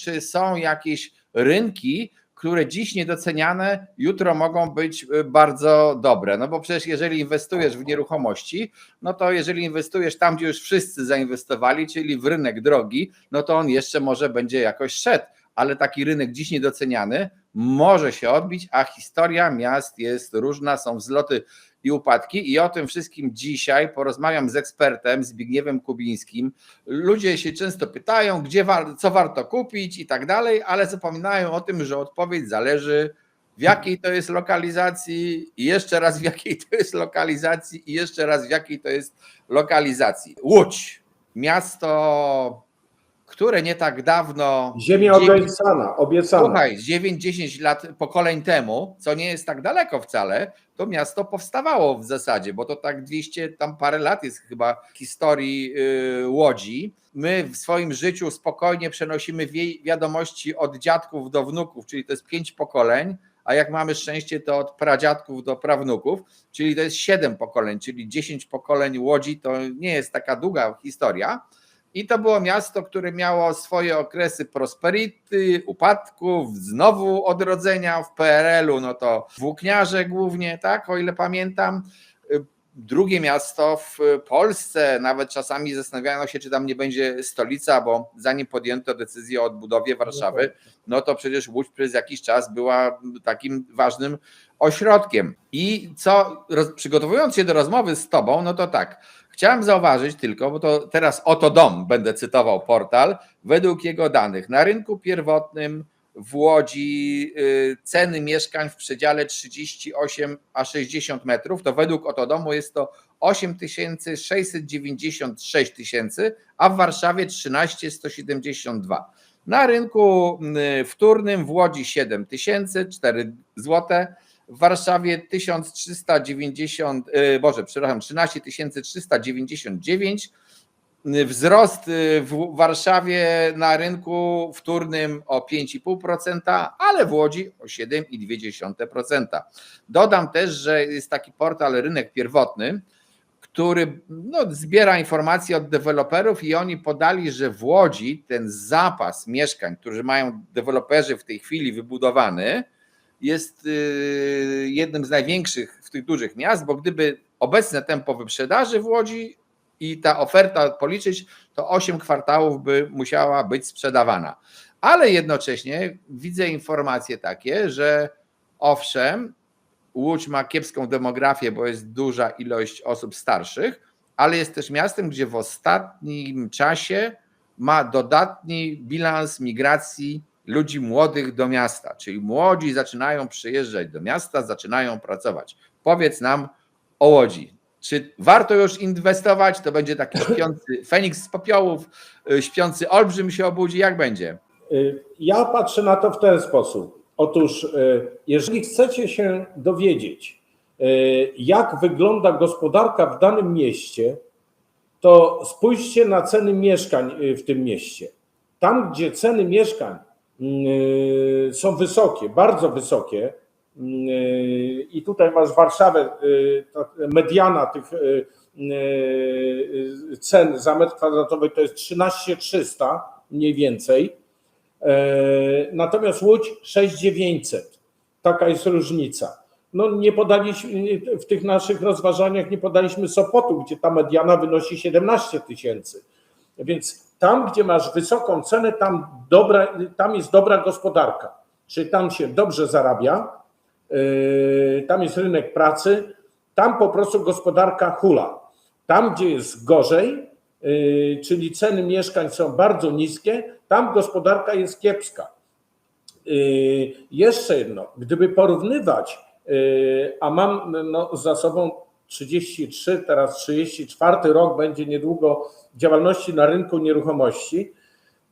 czy są jakieś rynki, które dziś niedoceniane, jutro mogą być y, bardzo dobre. No bo przecież jeżeli inwestujesz w nieruchomości, no to jeżeli inwestujesz tam, gdzie już wszyscy zainwestowali, czyli w rynek drogi, no to on jeszcze może będzie jakoś szedł. Ale taki rynek dziś niedoceniany może się odbić, a historia miast jest różna, są wzloty i upadki. I o tym wszystkim dzisiaj porozmawiam z ekspertem Zbigniewem Kubińskim. Ludzie się często pytają, gdzie co warto kupić i tak dalej, ale zapominają o tym, że odpowiedź zależy w jakiej to jest lokalizacji i jeszcze raz w jakiej to jest lokalizacji i jeszcze raz w jakiej to jest lokalizacji. Łódź, miasto, które nie tak dawno Ziemia obiecana, obiecana. Słuchaj, z 9-10 lat pokoleń temu, co nie jest tak daleko wcale, to miasto powstawało w zasadzie, bo to tak 200 tam parę lat jest chyba historii yy, Łodzi. My w swoim życiu spokojnie przenosimy wiadomości od dziadków do wnuków, czyli to jest pięć pokoleń, a jak mamy szczęście, to od pradziadków do prawnuków, czyli to jest siedem pokoleń, czyli 10 pokoleń Łodzi to nie jest taka długa historia. I to było miasto, które miało swoje okresy prosperity, upadków, znowu odrodzenia w PRL-u, no to włókniarze głównie, tak, o ile pamiętam. Drugie miasto w Polsce, nawet czasami zastanawiano się, czy tam nie będzie stolica, bo zanim podjęto decyzję o odbudowie Warszawy, no to przecież Łódź przez jakiś czas była takim ważnym ośrodkiem. I co, przygotowując się do rozmowy z Tobą, no to tak, Chciałem zauważyć tylko, bo to teraz oto dom, będę cytował portal, według jego danych na rynku pierwotnym w Łodzi y, ceny mieszkań w przedziale 38 a 60 metrów, to według oto domu jest to 8 696 tysięcy, a w Warszawie 13 172. Na rynku y, wtórnym w Łodzi 7 tysięcy, 4 złote, w Warszawie 1390, y, Boże, przepraszam, 13 399. Wzrost y, w Warszawie na rynku wtórnym o 5,5%, ale w Łodzi o 7,2%. Dodam też, że jest taki portal Rynek Pierwotny, który no, zbiera informacje od deweloperów i oni podali, że w Łodzi ten zapas mieszkań, który mają deweloperzy w tej chwili wybudowany, jest y, jednym z największych w tych dużych miast, bo gdyby obecne tempo wyprzedaży w Łodzi i ta oferta policzyć, to 8 kwartałów by musiała być sprzedawana. Ale jednocześnie widzę informacje takie, że owszem, Łódź ma kiepską demografię, bo jest duża ilość osób starszych, ale jest też miastem, gdzie w ostatnim czasie ma dodatni bilans migracji ludzi młodych do miasta, czyli młodzi zaczynają przyjeżdżać do miasta, zaczynają pracować. Powiedz nam o Łodzi. Czy warto już inwestować? To będzie taki śpiący Feniks z popiołów, y, śpiący olbrzym się obudzi. Jak będzie? Y, Ja patrzę na to w ten sposób. Otóż, y, jeżeli chcecie się dowiedzieć, jak wygląda gospodarka w danym mieście, to spójrzcie na ceny mieszkań w tym mieście. Tam, gdzie ceny mieszkań są wysokie, bardzo wysokie, y, i tutaj masz Warszawę, y, mediana tych y, y, cen za metr kwadratowy to jest 13 300 mniej więcej. E, Natomiast Łódź 6900. Taka jest różnica. No nie podaliśmy, w tych naszych rozważaniach nie podaliśmy Sopotu, gdzie ta mediana wynosi 17 tysięcy. Więc tam, gdzie masz wysoką cenę, tam, dobra, tam jest dobra gospodarka. Czyli tam się dobrze zarabia, yy, tam jest rynek pracy, tam po prostu gospodarka hula. Tam, gdzie jest gorzej, yy, czyli ceny mieszkań są bardzo niskie, tam gospodarka jest kiepska. Yy, Jeszcze jedno, gdyby porównywać, yy, a mam no, za sobą 33, teraz 34 rok będzie niedługo działalności na rynku nieruchomości,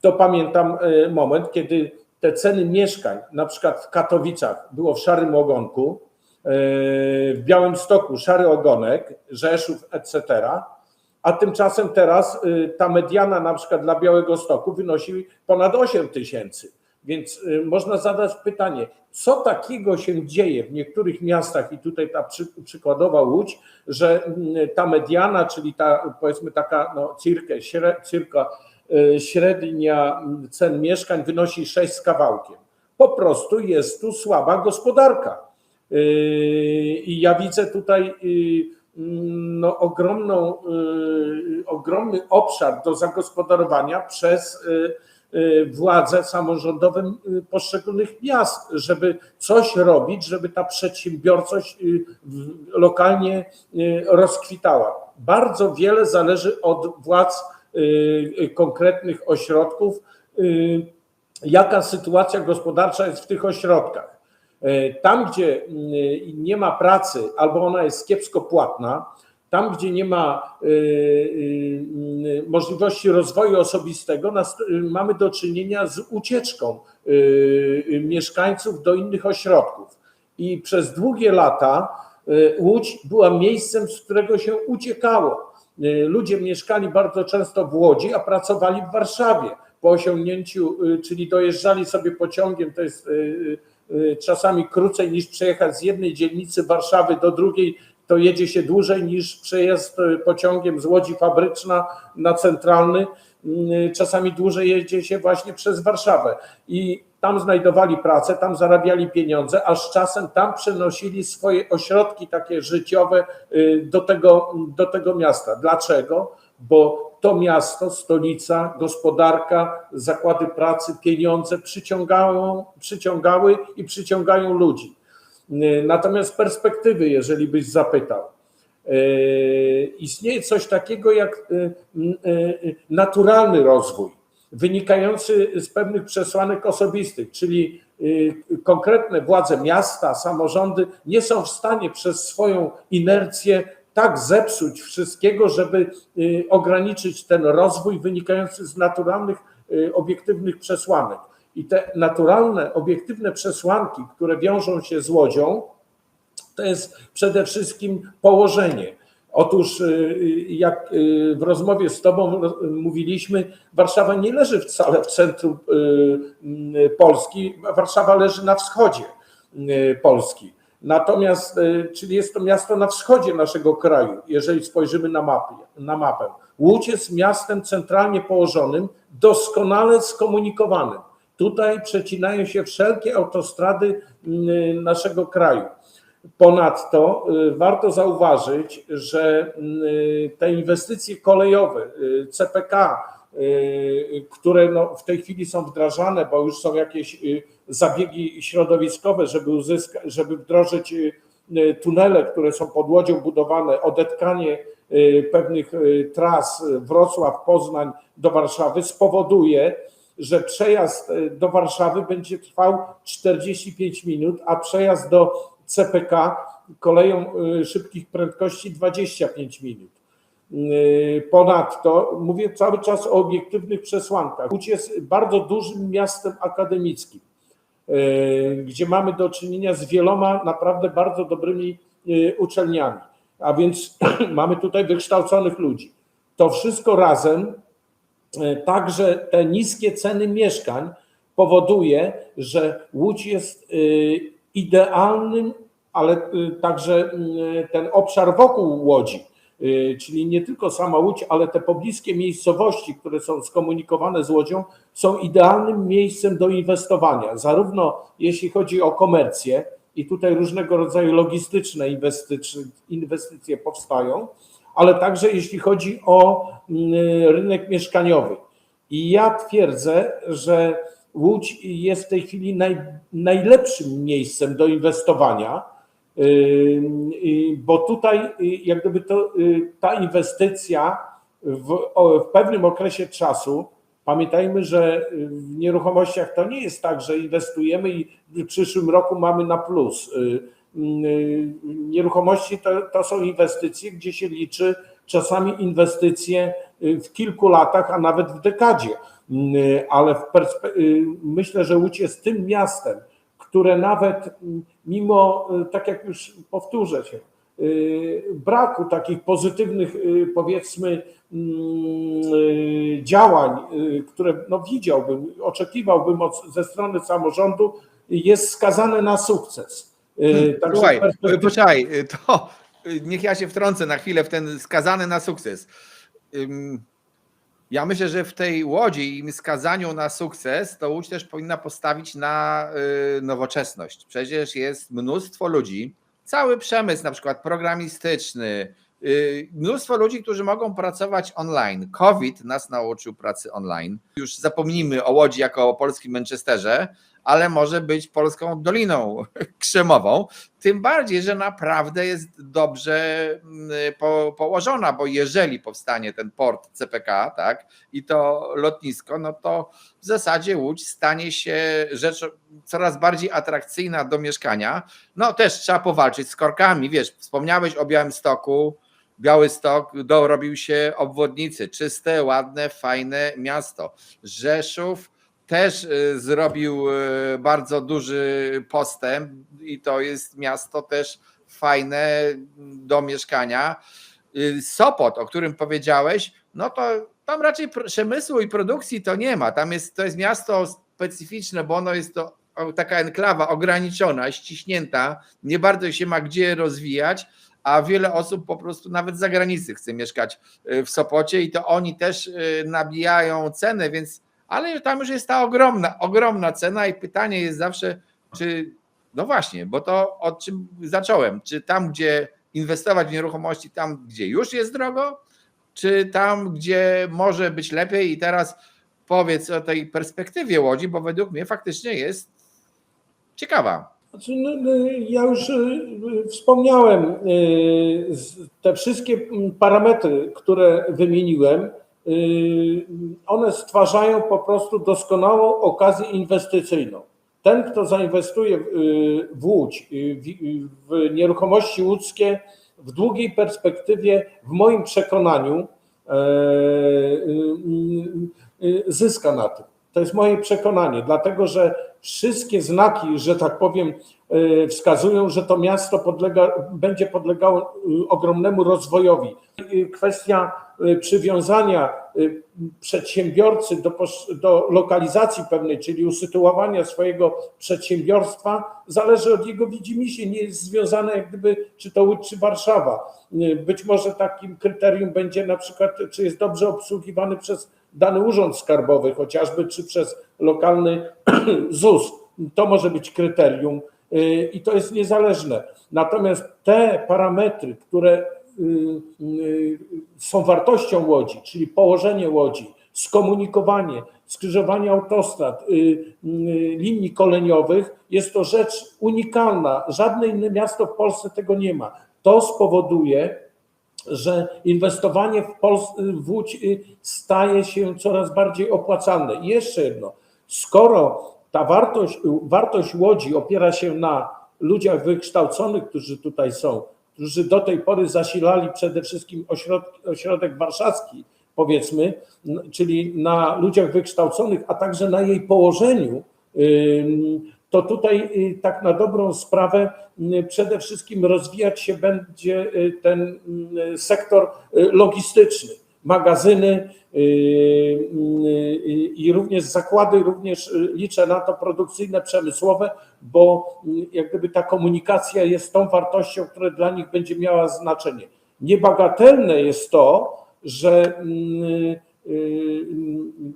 to pamiętam yy, moment, kiedy te ceny mieszkań, na przykład w Katowicach było w szarym ogonku, yy, w Białymstoku szary ogonek, Rzeszów, etc., a tymczasem teraz y, ta mediana na przykład dla Białego Stoku wynosi ponad 8 tysięcy. Więc y, można zadać pytanie, co takiego się dzieje w niektórych miastach, i tutaj ta przy, przykładowa Łódź, że mm, ta mediana, czyli ta powiedzmy taka no, cirkę, śre- cirka y, średnia cen mieszkań wynosi 6 z kawałkiem. Po prostu jest tu słaba gospodarka. Y, I ja widzę tutaj y, no, ogromną, ogromny obszar do zagospodarowania przez władze samorządowe y, poszczególnych miast, żeby coś robić, żeby ta przedsiębiorczość y, lokalnie y, rozkwitała. Bardzo wiele zależy od władz y, y, konkretnych ośrodków, y, jaka sytuacja gospodarcza jest w tych ośrodkach. Tam, gdzie nie ma pracy albo ona jest kiepsko płatna, tam, gdzie nie ma y, y, y, możliwości rozwoju osobistego, mamy do czynienia z ucieczką mieszkańców do innych ośrodków. I przez długie lata Łódź była miejscem, z którego się uciekało. Ludzie mieszkali bardzo często w Łodzi, a pracowali w Warszawie. Po osiągnięciu, czyli dojeżdżali sobie pociągiem, to jest czasami krócej niż przejechać z jednej dzielnicy Warszawy do drugiej, to jedzie się dłużej niż przejazd y, pociągiem z Łodzi Fabryczna na centralny. Y, Czasami dłużej jedzie się właśnie przez Warszawę. I tam znajdowali pracę, tam zarabiali pieniądze, a z czasem tam przenosili swoje ośrodki takie życiowe y, do tego, do tego miasta. Dlaczego? Bo to miasto, stolica, gospodarka, zakłady pracy, pieniądze przyciągają, przyciągały i przyciągają ludzi. Y, Natomiast perspektywy, jeżeli byś zapytał, y, istnieje coś takiego jak y, naturalny rozwój, wynikający z pewnych przesłanek osobistych, czyli konkretne władze miasta, samorządy nie są w stanie przez swoją inercję tak zepsuć wszystkiego, żeby ograniczyć ten rozwój wynikający z naturalnych, obiektywnych przesłanek. I te naturalne, obiektywne przesłanki, które wiążą się z łodzią, to jest przede wszystkim położenie. Otóż, y, jak y, w rozmowie z Tobą mówiliśmy, Warszawa nie leży wcale w centrum y, y, Polski, Warszawa leży na wschodzie y, Polski. Natomiast, y, czyli jest to miasto na wschodzie naszego kraju, jeżeli spojrzymy na, mapę, na mapę. Łódź jest miastem centralnie położonym, doskonale skomunikowanym. Tutaj przecinają się wszelkie autostrady y, naszego kraju. Ponadto y, warto zauważyć, że y, te inwestycje kolejowe, y, CPK, które no w tej chwili są wdrażane, bo już są jakieś zabiegi środowiskowe, żeby, uzyska, żeby wdrożyć tunele, które są pod łodzią budowane, odetkanie pewnych tras Wrocław, Poznań do Warszawy spowoduje, że przejazd y, do Warszawy będzie trwał 45 minut, a przejazd do CPK koleją y, szybkich prędkości 25 minut. Y, Ponadto mówię cały czas o obiektywnych przesłankach. Łódź jest bardzo dużym miastem akademickim, gdzie mamy do czynienia z wieloma naprawdę bardzo dobrymi uczelniami, a więc mamy tutaj wykształconych ludzi. To wszystko razem E, Także te niskie ceny mieszkań powoduje, że Łódź jest y, idealnym, ale y, także ten obszar wokół Łodzi, czyli nie tylko sama Łódź, ale te pobliskie miejscowości, które są skomunikowane z Łodzią, są idealnym miejscem do inwestowania, zarówno jeśli chodzi o komercję, i tutaj różnego rodzaju logistyczne inwestycje, inwestycje powstają, ale także jeśli chodzi o mm, rynek mieszkaniowy. I ja twierdzę, że Łódź jest w tej chwili naj, najlepszym miejscem do inwestowania, yy, yy, bo tutaj yy, jak gdyby to, ta inwestycja w, w pewnym okresie czasu, pamiętajmy, że w nieruchomościach to nie jest tak, że inwestujemy i w przyszłym roku mamy na plus. Yy, yy, Nieruchomości to, to są inwestycje, gdzie się liczy czasami inwestycje y, w kilku latach, a nawet w dekadzie. Y, Ale w y, myślę, że Łódź jest tym miastem, które nawet y, mimo, y, tak jak już powtórzę się, y, braku takich pozytywnych, y, powiedzmy, mm, y, działań, y, które no, widziałbym, oczekiwałbym od, ze strony samorządu, jest skazane na sukces. Y, także Słuchaj, perspektywa- poczekaj, to y, niech ja się wtrącę na chwilę w ten skazany na sukces. Ja myślę, że w tej Łodzi i skazaniu na sukces, to Łódź też powinna postawić na y, nowoczesność. Przecież jest mnóstwo ludzi, cały przemysł na przykład programistyczny, y, mnóstwo ludzi, którzy mogą pracować online. COVID nas nauczył pracy online. Już zapomnijmy o Łodzi jako o polskim Manchesterze, ale może być polską Doliną Krzemową. Tym bardziej, że naprawdę jest dobrze mm, po, położona, bo jeżeli powstanie ten port CPK, tak, i to lotnisko, no to w zasadzie Łódź stanie się rzeczą coraz bardziej atrakcyjna do mieszkania. No też trzeba powalczyć z korkami, wiesz, wspomniałeś o Białymstoku, Białystok dorobił się obwodnicy, czyste, ładne, fajne miasto. Rzeszów też y, zrobił y, bardzo duży postęp i to jest miasto też fajne do mieszkania. Y, Sopot, o którym powiedziałeś, no to tam raczej pr- przemysłu i produkcji to nie ma. Tam jest, to jest miasto specyficzne, bo ono jest to taka enklawa ograniczona, ściśnięta, nie bardzo się ma gdzie rozwijać, a wiele osób po prostu nawet z zagranicy chce mieszkać w Sopocie i to oni też nabijają cenę, więc ale tam już jest ta ogromna, ogromna cena i pytanie jest zawsze, czy no właśnie, bo to o czym zacząłem, czy tam, gdzie inwestować w nieruchomości, tam, gdzie już jest drogo, czy tam, gdzie może być lepiej i teraz powiedz o tej perspektywie Łodzi, bo według mnie faktycznie jest ciekawa. Znaczy, no, no, ja już y, wspomniałem, y, te wszystkie mm, parametry, które wymieniłem, one stwarzają po prostu doskonałą okazję inwestycyjną. Ten, kto zainwestuje w, y, w Łódź, y, w, nieruchomości łódzkie, w długiej perspektywie, w moim przekonaniu, zyska na tym. To jest moje przekonanie, dlatego że wszystkie znaki, że tak powiem, y, wskazują, że to miasto podlega, będzie podlegało y, ogromnemu rozwojowi. Kwestia y, przywiązania przedsiębiorcy do, do lokalizacji pewnej, czyli usytuowania swojego przedsiębiorstwa, zależy od jego widzimisię, nie jest związane jak gdyby, czy to Łódź, czy Warszawa. Być może takim kryterium będzie na przykład, czy jest dobrze obsługiwany przez dany urząd skarbowy, chociażby, czy przez lokalny ZUS. To może być kryterium y, i to jest niezależne. Natomiast te parametry, które y, y, są wartością łodzi, czyli położenie łodzi, skomunikowanie, skrzyżowanie autostrad, linii koleniowych, jest to rzecz unikalna. Żadne inne miasto w Polsce tego nie ma. To spowoduje, że inwestowanie w, Pols- w Łódź y, staje się coraz bardziej opłacalne. I jeszcze jedno, skoro ta wartość, wartość Łodzi opiera się na ludziach wykształconych, którzy tutaj są, którzy do tej pory zasilali przede wszystkim ośrodek, warszawski, powiedzmy, czyli na ludziach wykształconych, a także na jej położeniu, to tutaj y, tak na dobrą sprawę y, przede wszystkim rozwijać się będzie y, ten sektor logistyczny, magazyny i również zakłady, również liczę na to produkcyjne, przemysłowe, bo jak gdyby ta komunikacja jest tą wartością, która dla nich będzie miała znaczenie. Niebagatelne jest to, że y,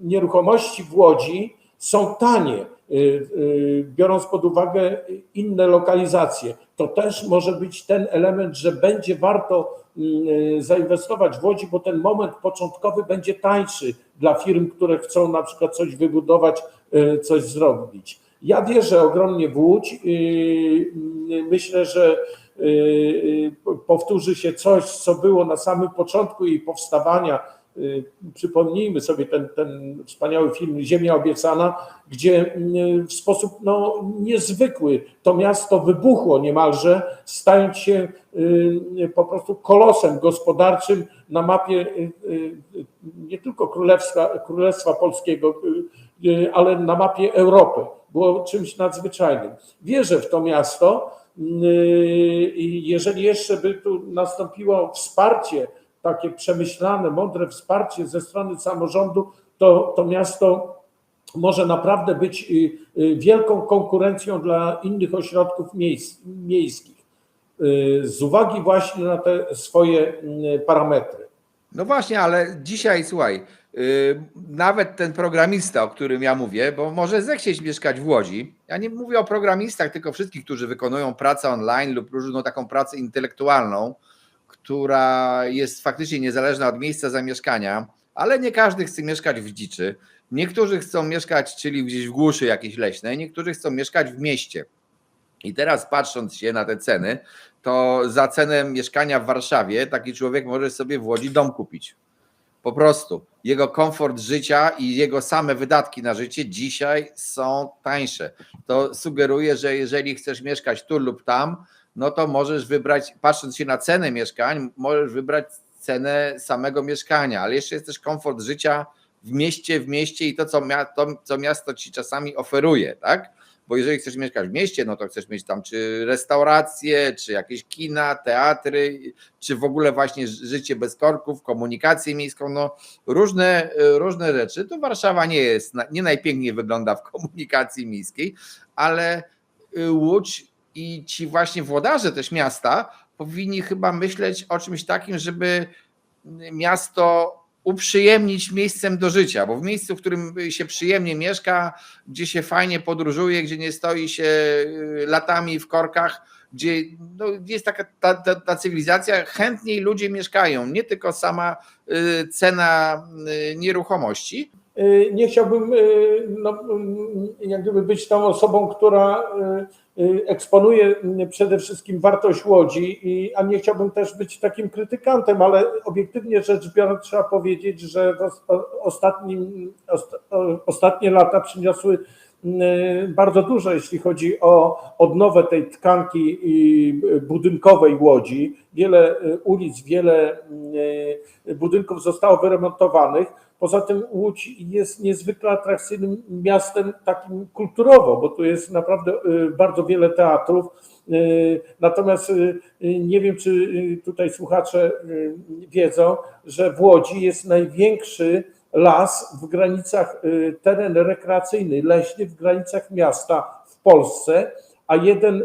nieruchomości w Łodzi są tanie, biorąc pod uwagę inne lokalizacje. To też może być ten element, że będzie warto y, zainwestować w Łodzi, bo ten moment początkowy będzie tańszy dla firm, które chcą na przykład coś wybudować, y, coś zrobić. Ja wierzę ogromnie w Łódź. y, y, Myślę, że y, y, powtórzy się coś, co było na samym początku jej powstawania. Y, Przypomnijmy sobie ten, ten wspaniały film Ziemia obiecana, gdzie y, w sposób no, niezwykły to miasto wybuchło niemalże, stając się y, po prostu kolosem gospodarczym na mapie nie tylko Królestwa, Królestwa Polskiego, ale na mapie Europy. Było czymś nadzwyczajnym. Wierzę w to miasto. Jeżeli jeszcze by tu nastąpiło wsparcie, takie przemyślane, mądre wsparcie ze strony samorządu, to, to miasto może naprawdę być y, y, wielką konkurencją dla innych ośrodków miejskich. Y, Z uwagi właśnie na te swoje parametry. No właśnie, ale dzisiaj słuchaj, nawet ten programista, o którym ja mówię, bo może zechcieć mieszkać w Łodzi. Ja nie mówię o programistach, tylko wszystkich, którzy wykonują pracę online lub różną taką pracę intelektualną, która jest faktycznie niezależna od miejsca zamieszkania, ale nie każdy chce mieszkać w dziczy. Niektórzy chcą mieszkać, czyli gdzieś w głuszy jakiejś leśnej, niektórzy chcą mieszkać w mieście. I teraz patrząc się na te ceny, to za cenę mieszkania w Warszawie taki człowiek może sobie w Łodzi dom kupić. Po prostu. Jego komfort życia i jego same wydatki na życie dzisiaj są tańsze. To sugeruje, że jeżeli chcesz mieszkać tu lub tam, no to możesz wybrać, patrząc się na cenę mieszkań, możesz wybrać cenę samego mieszkania, ale jeszcze jest też komfort życia w mieście, w mieście i to, co, mia, to, co miasto ci czasami oferuje, tak? Bo jeżeli chcesz mieszkać w mieście, no to chcesz mieć tam czy restauracje, czy jakieś kina, teatry, czy w ogóle właśnie życie bez korków, komunikację miejską, no różne, różne rzeczy. To Warszawa nie jest, nie najpiękniej wygląda w komunikacji miejskiej, ale Łódź i ci właśnie włodarze też miasta powinni chyba myśleć o czymś takim, żeby miasto uprzyjemnić miejscem do życia, bo w miejscu, w którym się przyjemnie mieszka, gdzie się fajnie podróżuje, gdzie nie stoi się y, latami w korkach, gdzie no, jest taka ta, ta, ta cywilizacja, chętniej ludzie mieszkają, nie tylko sama y, cena y, nieruchomości. Y, Nie chciałbym y, no, y, jak gdyby być tą osobą, która eksponuje przede wszystkim wartość Łodzi, i, a nie chciałbym też być takim krytykantem, ale obiektywnie rzecz biorąc trzeba powiedzieć, że ostatnim, ostatnie lata przyniosły bardzo dużo, jeśli chodzi o odnowę tej tkanki budynkowej Łodzi. Wiele ulic, wiele budynków zostało wyremontowanych. Poza tym Łódź jest niezwykle atrakcyjnym miastem takim kulturowo, bo tu jest naprawdę y, bardzo wiele teatrów. Y, Natomiast y, nie wiem, czy tutaj słuchacze wiedzą, że w Łodzi jest największy las w granicach, teren rekreacyjny, leśny w granicach miasta w Polsce, a jeden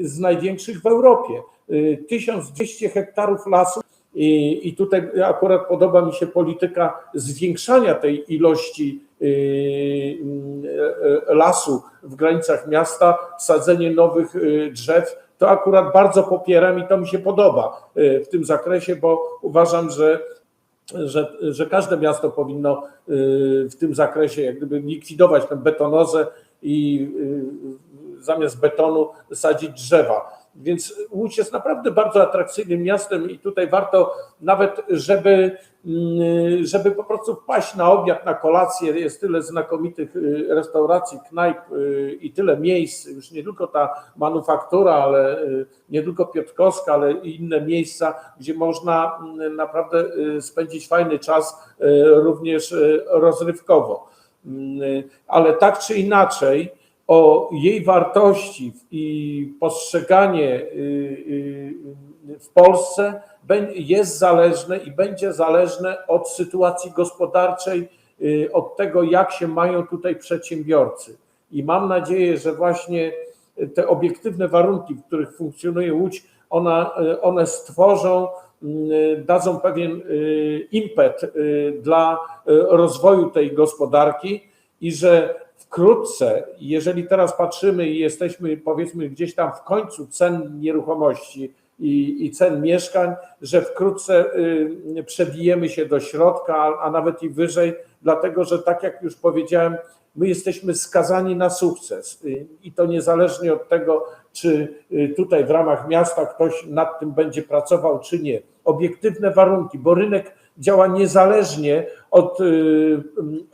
z największych w Europie. Y, 1200 hektarów lasu i, I tutaj akurat podoba mi się polityka zwiększania tej ilości y, y, lasu w granicach miasta, sadzenie nowych y, drzew. To akurat bardzo popieram i to mi się podoba y, w tym zakresie, bo uważam, że, że, że każde miasto powinno y, w tym zakresie jak gdyby likwidować tę betonozę i y, zamiast betonu sadzić drzewa. Więc Łódź jest naprawdę bardzo atrakcyjnym miastem i tutaj warto nawet, żeby, mm, żeby po prostu wpaść na obiad, na kolację. Jest tyle znakomitych y, restauracji, knajp y, i tyle miejsc, już nie tylko ta manufaktura, ale y, nie tylko Piotrkowska, ale i inne miejsca, gdzie można mm, naprawdę spędzić fajny czas również rozrywkowo. Mm, Ale tak czy inaczej, o jej wartości i postrzeganie y, y, w Polsce jest zależne i będzie zależne od sytuacji gospodarczej, y, od tego, jak się mają tutaj przedsiębiorcy. I mam nadzieję, że właśnie te obiektywne warunki, w których funkcjonuje Łódź, ona, one stworzą, dadzą pewien impet dla rozwoju tej gospodarki i że wkrótce, jeżeli teraz patrzymy i jesteśmy powiedzmy gdzieś tam w końcu cen nieruchomości i, i cen mieszkań, że wkrótce y, przebijemy się do środka, a, nawet i wyżej, dlatego że tak jak już powiedziałem, my jesteśmy skazani na sukces y, i to niezależnie od tego, czy y, tutaj w ramach miasta ktoś nad tym będzie pracował, czy nie. Obiektywne warunki, bo rynek działa niezależnie od, y,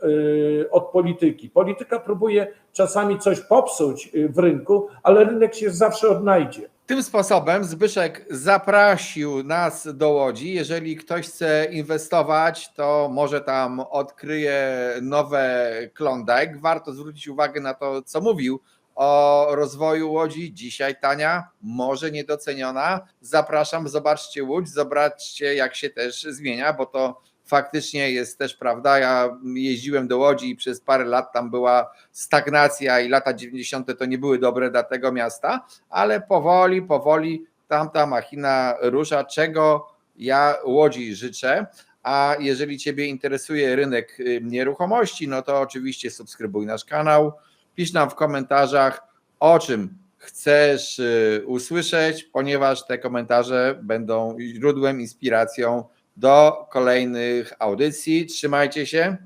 y, od polityki. Polityka próbuje czasami coś popsuć y, w rynku, ale rynek się zawsze odnajdzie. Tym sposobem Zbyszek zaprosił nas do Łodzi. Jeżeli ktoś chce inwestować, to może tam odkryje nowe Klondike. Warto zwrócić uwagę na to, co mówił o rozwoju Łodzi. Dzisiaj tania, może niedoceniona. Zapraszam, zobaczcie Łódź, zobaczcie jak się też zmienia, bo to faktycznie jest też prawda. Ja jeździłem do Łodzi i przez parę lat tam była stagnacja i lata 90. to nie były dobre dla tego miasta, ale powoli, powoli tamta machina rusza, czego ja Łodzi życzę. A jeżeli Ciebie interesuje rynek y, nieruchomości, no to oczywiście subskrybuj nasz kanał. Pisz nam w komentarzach, o czym chcesz y, usłyszeć, ponieważ te komentarze będą źródłem, inspiracją do kolejnych audycji. Trzymajcie się.